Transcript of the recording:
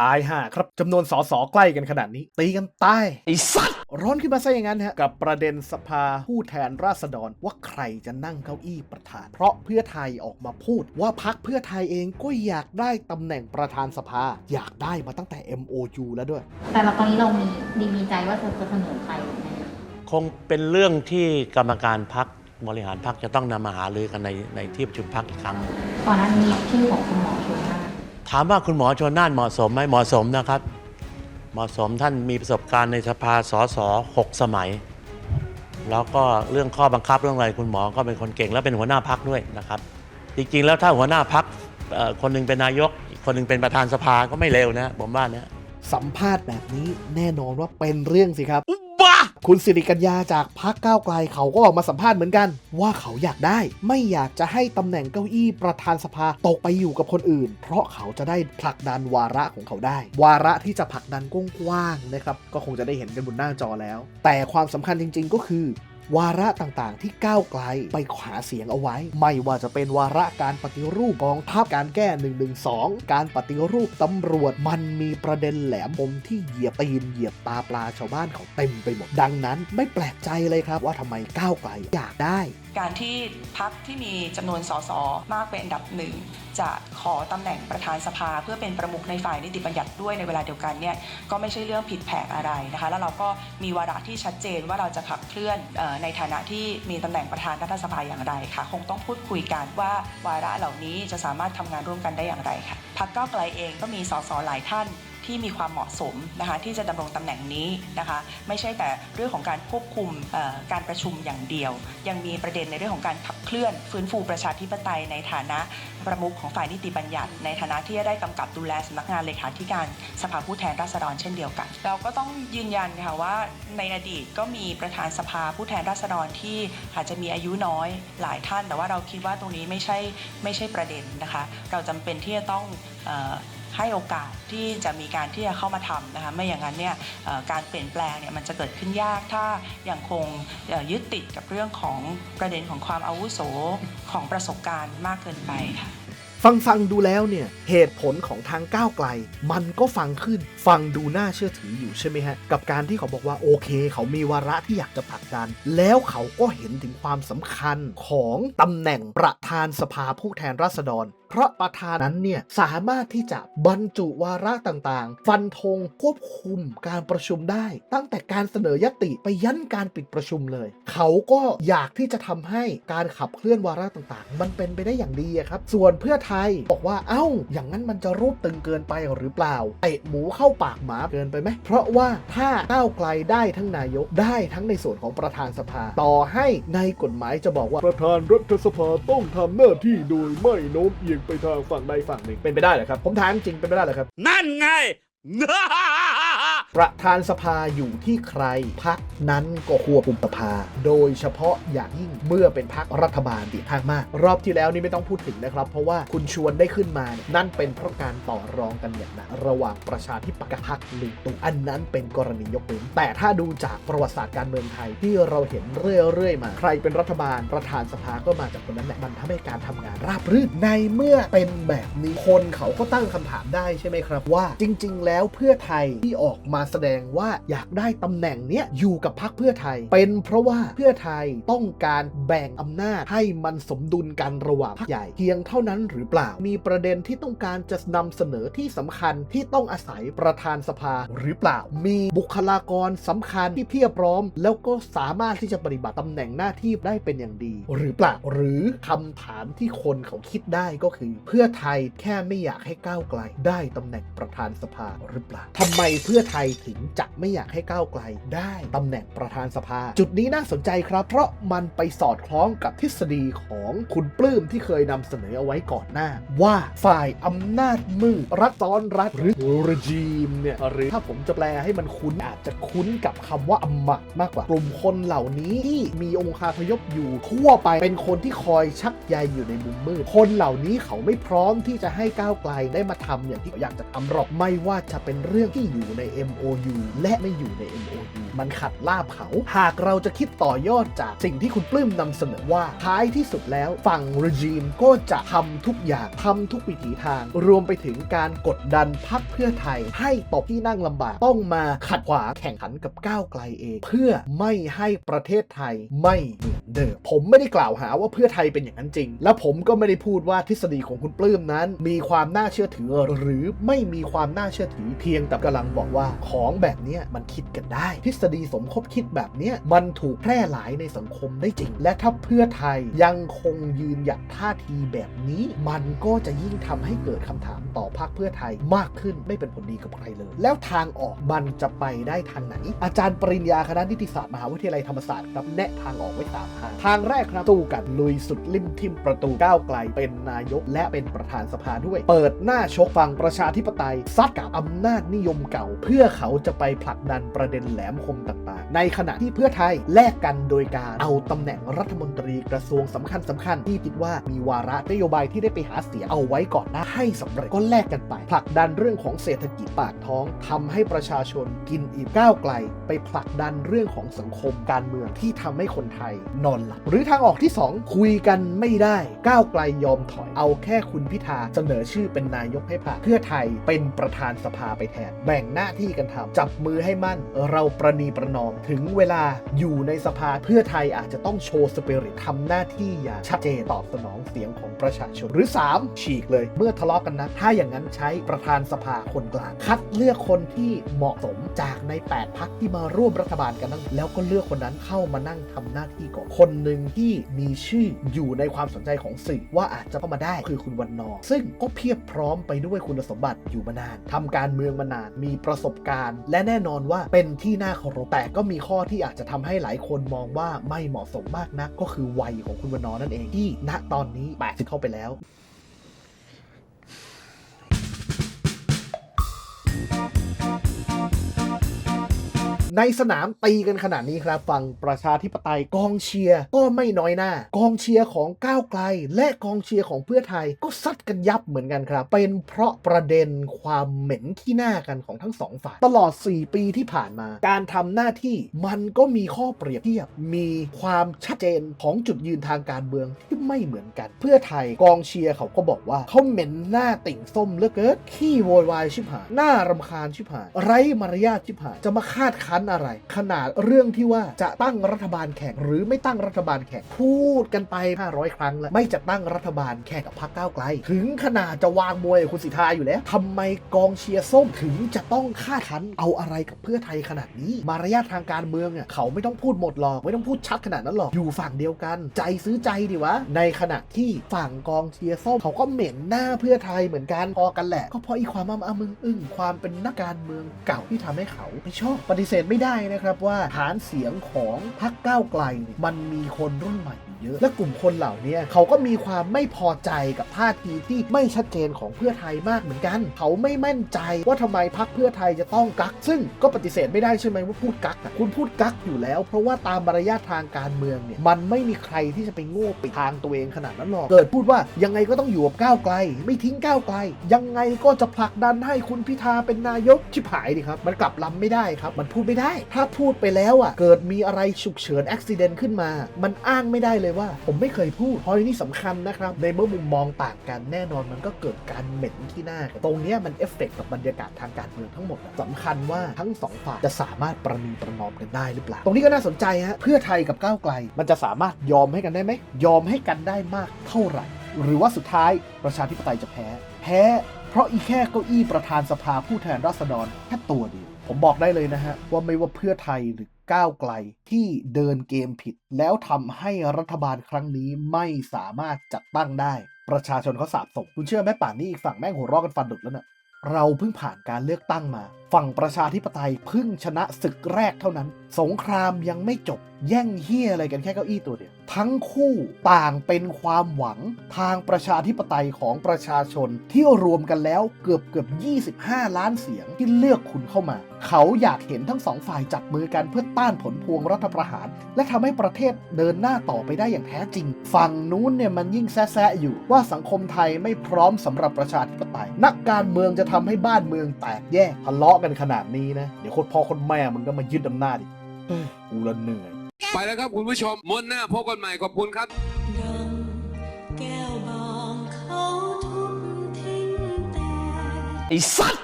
ตายห่าครับจำนวนสสใกล้กันขนาดนี้ ตีกันตายไอ้สัตว์ร้อนขึ้นมาซะอย่างนั้นฮะกับประเด็นสภาผู้แทนราษฎรว่าใครจะนั่งเก้าอี้ประธาน เพราะเพื่อไทยออกมาพูด ว่าพักเพื่อไทยเองก็อยากได้ตำแหน่งประธานสภา อยากได้มาตั้งแต่ MOU แล้วด้วย แต่เราตอนนี้เรามีดีมีใจว่าจะจะเสนอใครไหมคะคงเป็นเรื่องที่กรรมการพักบริหารพักจะต้องนำมาหารือกันในในที่ประชุมพักอีกครั้งก่อนหน้านี้มีชื่อของคุณหมอชนน่าน ถามว่าคุณหมอชนน่านเหมาะสมไหมเหมาะสมนะครับ เหมาะสมท่านมีประสบการณ์ในสภาสสหกสมัย แล้วก็เรื่องข้อบังคับเรื่องอะไรคุณหมอก็เป็นคนเก่งและเป็นหัวหน้าพักด้วยนะครับ จริงๆแล้วถ้าหัวหน้าพักคนหนึงเป็นนายกคนหนึงเป็นประธานสภาก็ไม่เลวนะผมว่านี่ยสัมภาษณ์แบบนี้แน่นอนว่าเป็นเรื่องสิครับ คุณสิริกัญญาจากพักก้าวไกลเขาก็ออกมาสัมภาษณ์เหมือนกัน ว่าเขาอยากได้ ไม่อยากจะให้ตำแหน่งเก้าอี้ประธานสภาตกไปอยู่กับคนอื่น เพราะเขาจะได้ผลักดันวาระของเขาได้ วาระที่จะผลักดันกว้างๆนะครับก็คงจะได้เห็นกันบนหน้าจอแล้ว แต่ความสำคัญจริง ๆ ก็คือ วาระต่างๆ ที่ก้าวไกลไปขวาเสียงเอาไว้ ไม่ว่าจะเป็นวาระการปฏิรูปกองทัพการแก้ 112 การปฏิรูปตำรวจมันมีประเด็นแหลมปมที่เหยียบตีนเหยียบตาปลาชาวบ้านเขาเต็มไปหมด ดังนั้นไม่แปลกใจเลยครับว่าทำไมก้าวไกลอยากได้ การที่พักที่มีจำนวนสสมากเป็นอันดับหนึ่งจะขอตำแหน่งประธานสภา เพื่อเป็นประมุขในฝ่ายนิติบัญญัติด้วยในเวลาเดียวกันเนี่ยก็ไม่ใช่เรื่องผิดแผกอะไรนะคะ แล้วเราก็มีวาระที่ชัดเจนว่าเราจะขับเคลื่อนอในฐานะที่มีตำแหน่งประธานรัฐสภาอย่างไรค่ะคงต้องพูดคุยกันว่าวาระเหล่านี้จะสามารถทำงานร่วมกันได้อย่างไรค่ะพักก้าไกลเองก็มีสสหลายท่าน ที่มีความเหมาะสมนะคะที่จะดำรงตำแหน่งนี้นะคะไม่ใช่แต่เรื่องของการควบคุมการประชุมอย่างเดียว ยังมีประเด็นในเรื่องของการขับเคลื่อน ฟื้นฟูประชาธิปไตยในฐานะประมุขของฝ่ายนิติบัญญัติ ในฐานะที่จะได้กำกับดูแลสำนักงานเลขาธิการสภาผู้แทนราษฎรเช่นเดียวกัน เราก็ต้องยืนยันค่ะว่าในอดีตก็มีประธานสภาผู้แทนราษฎรที่อาจจะมีอายุน้อยหลายท่าน แต่ว่าเราคิดว่าตรงนี้ไม่ใช่ไม่ใช่ประเด็นนะคะ เราจำเป็นที่จะต้องอ ให้โอกาสที่จะมีการที่จะเข้ามาทำนะคะไม่อย่างนั้นเนี่ยการเปลี่ยนแปลงเนี่ยมันจะเกิดขึ้นยากถ้ายังคงยึดติดกับเรื่องของประเด็นของความอาวุโสของประสบการณ์มากเกินไปค่ะฟังฟังดูแล้วเนี่ยเหตุผลของทางก้าวไกล มันก็ฟังขึ้นฟังดูน่าเชื่อถืออยู่ใช่ไหมฮะ กับการที่เขาบอกว่าโอเค เขามีวาระที่อยากจะผลักดัน แล้วเขาก็เห็นถึงความสำคัญของตำแหน่งประธานสภาผู้แทนราษฎร เพราะประธานนั้นเนี่ยสามารถที่จะบรรจุวาระต่างๆ ฟันธงควบคุมการประชุมได้ ตั้งแต่การเสนอยติไปยันการปิดประชุมเลย เขาก็อยากที่จะทำให้การขับเคลื่อนวาระต่างๆ มันเป็นไปได้อย่างดีครับ ส่วนเพื่อไทยบอกว่าเอ้า อย่างนั้นมันจะรูปตึงเกินไปหรือเปล่าเตะหมูเข้าปากหมาเกินไปไหมเพราะว่าถ้าก้าวไกลได้ทั้งนายกได้ทั้งในส่วนของประธานสภา ต่อให้ในกฎหมายจะบอกว่าประธานรัฐสภาต้องทำหน้าที่โดยไม่โน้มเอียงไปทางฝั่งใดฝั่งหนึ่งเป็นไปได้เหรอครับ ผมถามจริงเป็นไปได้เหรอครับ นั่นไง ประธานสภาอยู่ที่ใครพักนั้นก็ควบคุมสภา โดยเฉพาะอย่างยิ่งเมื่อเป็นพักรัฐบาลดีทางมาก รอบที่แล้วนี่ไม่ต้องพูดถึงนะครับ เพราะว่าคุณชวนได้ขึ้นมาน,นั่นเป็นเพราะการต่อรองกันอย่างหนักระหว่างประชาธิปัตย์กับพรรคลุงตู่อันนั้นเป็นกรณียกเว้นแต่ถ้าดูจากประวัติศาสตร์การเมืองไทยที่เราเห็นเรื่อยๆมา ใครเป็นรัฐบาลประธานสภาก็มาจากคนนั้นแหละมันทำให้การทำงานราบรื่นในเมื่อเป็นแบบนี้คนเขาก็ตั้งคำถามได้ใช่ไหมครับ ว่าจริง ๆ แล้วเพื่อไทยที่ออกมาแสดงว่าอยากได้ตำแหน่งเนี้ยอยู่กับพรรคเพื่อไทย เป็นเพราะว่าเพื่อไทยต้องการแบ่งอำนาจให้มันสมดุลกันระหว่างพรรคใหญ่เพียงเท่านั้นหรือเปล่า มีประเด็นที่ต้องการจะนำเสนอที่สำคัญที่ต้องอาศัยประธานสภาหรือเปล่า มีบุคลากรสำคัญที่เพียบพร้อม แล้วก็สามารถที่จะปฏิบัติตำแหน่งหน้าที่ได้เป็นอย่างดี หรือเปล่าหรือคำถามที่คนเขาคิดได้ก็คือ เพื่อไทยแค่ไม่อยากให้ก้าวไกล ได้ตำแหน่งประธานสภาหรือเปล่าทำไมเพื่อไทยถึงจะไม่อยากให้ก้าวไกล ได้ตำแหน่งประธานสภา จุดนี้น่าสนใจครับ เพราะมันไปสอดคล้องกับทฤษฎีของคุณปลื้มที่เคยนำเสนอเอาไว้ก่อนหน้า ว่าฝ่ายอำนาจมืดรัฐซ้อนรัฐหรือ regime เนี่ยหรือถ้าผมจะแปลให้มันคุ้นอาจจะคุ้นกับคำว่าอำมาตมากกว่ากลุ่มคนเหล่านี้ที่มีองค์คาพยพอยู่ทั่วไปเป็นคนที่คอยชักใยอยู่ในมุมมืดคนเหล่านี้เขาไม่พร้อมที่จะให้ก้าวไกลได้มาทำอย่างที่เขาอยากจะทำหรอกไม่ว่าจะเป็นเรื่องที่อยู่ใน MO MOU และไม่อยู่ใน MOU มันขัดลาบเขา หากเราจะคิดต่อยอดจากสิ่งที่คุณปลื้มนำเสนอว่าท้ายที่สุดแล้วฝั่งรีมก็จะทำทุกอย่างทำทุกวิถีทาง รวมไปถึงการกดดันพักเพื่อไทย ให้ตกที่นั่งลำบากต้องมาขัดขวางแข่งขันกับก้าวไกลเอง เพื่อไม่ให้ประเทศไทยไม่เหมือนเดิมผมไม่ได้กล่าวหาว่าเพื่อไทยเป็นอย่างนั้นจริง และผมก็ไม่ได้พูดว่าทฤษฎีของคุณปลื้มนั้น มีความน่าเชื่อถือ หรือไม่มีความน่าเชื่อถือเพียงแต่กำลังบอกว่าขของแบบนี้มันคิดกันได้ ทฤษฎีสมคบคิดแบบนี้มันถูกแพร่หลายในสังคมได้จริง และถ้าเพื่อไทยยังคงยืนหยัดท่าทีแบบนี้ มันก็จะยิ่งทำให้เกิดคำถามต่อพรรคเพื่อไทยมากขึ้นไม่เป็นผลดีกับใครเลย แล้วทางออกมันจะไปได้ทางไหน อาจารย์ปริญญาคณะนิติศาสตร์มหาวิทยาลัยธรรมศาสตร์ครับแนะทางออกไว้สามทางทางแรกครับตู้กันลุยสุดริมทิมประตูก้าวไกลเป็นนายก และเป็นประธานสภาด้วย เปิดหน้าชกฝั่งประชาธิปไตยซัดกับอำนาจนิยมเก่า เพื่อเขาจะไปผลักดันประเด็นแหลมคมต่างๆ ในขณะที่เพื่อไทยแลกกันโดยการเอาตำแหน่งรัฐมนตรีกระทรวงสำคัญสำคัญๆที่คิดว่ามีวาระนโยบายที่ได้ไปหาเสียงเอาไว้ก่อนหน้าให้สำเร็จก็แลกกันไป ผลักดันเรื่องของเศรษฐกิจปากท้องทำให้ประชาชนกินอิ่มก้าวไกล ไปผลักดันเรื่องของสังคมการเมืองที่ทำให้คนไทยนอนหลับหรือทางออกที่ 2 คุยกันไม่ได้ก้าวไกลยอมถอยเอาแค่คุณพิธาเสนอชื่อเป็นนายกให้ผ่านเพื่อไทยเป็นประธานสภาไปแทนแบ่งหน้าที่กันทำจับมือให้มั่น เราประนีประนอม ถึงเวลาอยู่ในสภาเพื่อไทยอาจจะต้องโชว์สเปริตทำหน้าที่อย่างชัดเจนตอบสนองเสียงของประชาชน หรือ 3 ฉีกเลยเมื่อทะเลาะกันนะ ถ้าอย่างนั้นใช้ประธานสภาคนกลาง คัดเลือกคนที่เหมาะสมจากใน 8พักที่มาร่วมรัฐบาลกันนั้นแล้วก็เลือกคนนั้นเข้ามานั่งทำหน้าที่ก่อนคนหนึ่งที่มีชื่ออยู่ในความสนใจของสื่อว่าอาจจะเข้ามาได้คือคุณวันนอซึ่งก็เพียบพร้อมไปด้วยคุณสมบัติอยู่มานานทำการเมืองมานานมีประสบการณ์และแน่นอนว่าเป็นที่น่าเคารพแต่ก็มีข้อที่อาจจะทำให้หลายคนมองว่าไม่เหมาะสมมากนัก ก็คือวัยของคุณวันนอร์นั่นเองที่ณตอนนี้ 80 เข้าไปแล้ว ในสนามตีกันขนาดนี้ครับฝั่งประชาธิปไตยกองเชียร์ก็ไม่น้อยหน้า กองเชียร์ของก้าวไกล และกองเชียร์ของเพื่อไทยก็ซัดกันยับเหมือนกันครับ เป็นเพราะประเด็นความเหม็นขี้หน้ากันของทั้งสองฝ่ายตลอด 4 ปีที่ผ่านมา การทำหน้าที่มันก็มีข้อเปรียบเทียบ มีความชัดเจนของจุดยืนทางการเมืองที่ไม่เหมือนกัน เพื่อไทยกองเชียร์เขาก็บอกว่าเขาเหม็นหน้าติ่งส้มเลือเกินขี้โวยวายชิบหายหน้ารำคาญชิบหายไร้มารยาทชิบหายจะมาคาดคั้นอะไร ขนาดเรื่องที่ว่าจะตั้งรัฐบาลแข่งหรือไม่ตั้งรัฐบาลแข่งพูดกันไป 500 ครั้งแล้วไม่จะตั้งรัฐบาลแข่งกับพรรคก้าวไกล ถึงขนาดจะวางมวยกับคุณสิทธาอยู่แล้วทำไมกองเชียร์ส้มถึงจะต้องคาดคันเอาอะไรกับเพื่อไทยขนาดนี้ มารยาททางการเมืองอะเขาไม่ต้องพูดหมดหรอกไม่ต้องพูดชัดขนาดนั้นหรอกอยู่ฝั่งเดียวกัน ใจซื้อใจดิวะ ในขณะที่ฝั่งกองเชียร์ส้มเขาก็เหม็นหน้าเพื่อไทยเหมือนกันพอกันแหละ ก็เพราะอีความอ้ำอ้ำมึงอึ้งความเป็นนักการเมืองเก่าที่ทำให้เขาไม่ชอบปฏิเสธไม่ได้นะครับว่าฐานเสียงของพรรคก้าวไกลเนี่ยมันมีคนรุ่นใหม่ เยอะ และกลุ่มคนเหล่านี้เขาก็มีความไม่พอใจกับท่าทีที่ไม่ชัดเจนของเพื่อไทยมากเหมือนกัน เขาไม่มั่นใจว่าทำไมพรรคเพื่อไทยจะต้องกัก ซึ่งก็ปฏิเสธไม่ได้ใช่ไหมว่าพูดกักคุณพูดกักอยู่แล้ว เพราะว่าตามมารยาททางการเมืองเนี่ยมันไม่มีใครที่จะไปโง่ปิดทางตัวเองขนาดนั้นหรอกเกิดพูดว่ายังไงก็ต้องอยู่กับก้าวไกล ไม่ทิ้งก้าวไกล ยังไงก็จะผลักดันให้คุณพิธาเป็นนายกชิบหายดิครับ มันกลับลำไม่ได้ครับ มันพูดไม่ได้ ถ้าพูดไปแล้วอะเกิดมีอะไรฉุกเฉินอุบิเหตุขึ้นมา มันอ้างไม่ได้เลยว่า ผมไม่เคยพูดเพราะนี่สำคัญนะครับในเมื่อมุมมองต่างกันแน่นอนมันก็เกิดการเหม็นที่หน้า ตรงนี้มันเอฟเฟกต์กับบรรยากาศทางการเมืองทั้งหมดอะสำคัญว่าทั้งสองฝ่ายจะสามารถประนีประนอมกันได้หรือเปล่า ตรงนี้ก็น่าสนใจฮะเพื่อไทยกับก้าวไกล มันจะสามารถยอมให้กันได้ไหมยอมให้กันได้มากเท่าไหร่ หรือว่าสุดท้ายประชาธิปไตยจะแพ้ แพ้เพราะอีแค่เก้าอี้ประธานสภาผู้แทนราษฎรแค่ตัวเดียวผมบอกได้เลยนะฮะว่าไม่ว่าเพื่อไทยหรือ ก้าวไกลที่เดินเกมผิด แล้วทำให้รัฐบาลครั้งนี้ไม่สามารถจัดตั้งได้ ประชาชนเขาสาบส่งคุณเชื่อไหมป่านนี้อีกฝั่งแม่งหัวรอกันฟันดุดแล้วเน่ะเราเพิ่งผ่านการเลือกตั้งมา ฝั่งประชาธิปไตยเพิ่งชนะศึกแรกเท่านั้น สงครามยังไม่จบ แย่งเฮี้ยอะไรกันแค่เก้าอี้ตัวเดียว ทั้งคู่ต่างเป็นความหวังทางประชาธิปไตยของประชาชนที่รวมกันแล้วเกือบเกือบ 25 ล้านเสียงที่เลือกคุณเข้ามา เขาอยากเห็นทั้งสองฝ่ายจับมือกันเพื่อต้านผลพวงรัฐประหาร และทำให้ประเทศเดินหน้าต่อไปได้อย่างแท้จริง ฝั่งนู้นเนี่ยมันยิ่งแซะๆอยู่ว่าสังคมไทยไม่พร้อมสำหรับประชาธิปไตย นักการเมืองจะทำให้บ้านเมืองแตกแยกทะเลาะกันขนาดนี้นะเดี๋ยวคนพ่อคนแม่มึงก็มายึดอำนาจอีกเฮ้ยกูละเหนื่อย ไปแล้วครับคุณผู้ชมมวนหน้าพบกันใหม่ขอบคุณครับดังแก้วบางเขาทุบทิ้งแต่ไอ้สัตว์